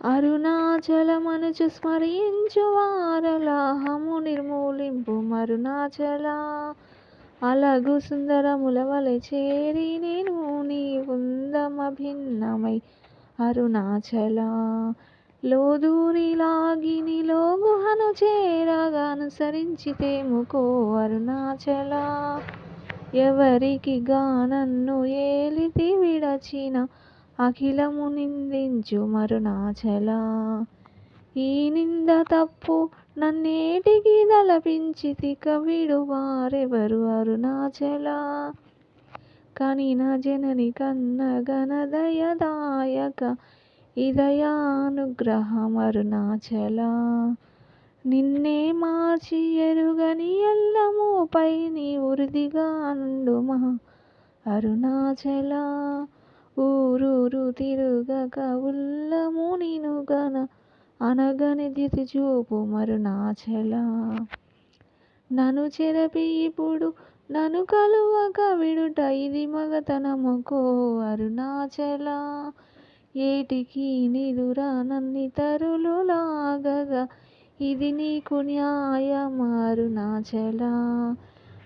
అరుణాచలమనుచు స్మరించు వారలాహము నిర్మూలింపు మరుణాచల అలగు సుందరములవలె చేరి నేను నీ ఉందమభిన్నమై. అరుణాచల లోదూరి లాగినిలో గుహను చేరగా అనుసరించితేముకో అరుణాచల. ఎవరికి గానన్ను ఏలితి విడచిన అఖిలము నిందించు మరుణాచల ఈ నింద తప్పు నన్నేటికి తలపించితి కవిడు వారెవరు అరుణాచల కానీ నా జనని కన్న గణదయదాయక ఇదయానుగ్రహం అరుణాచల నిన్నే మార్చి ఎరుగని ఎల్లముపై నీ నుండు మా అరుణాచల ఊరూరు తిరుగక ఉల్లము నినుగన అనగని దితి చూపు మరు మరుణాచల నను చెరపి ఇప్పుడు నన్ను కలువక విడుట ఇది మగతనముకో అరుణాచల ఏటికి నిదురా నన్ని తరులు లాగగా ఇది నీకు న్యాయం అరుణాచల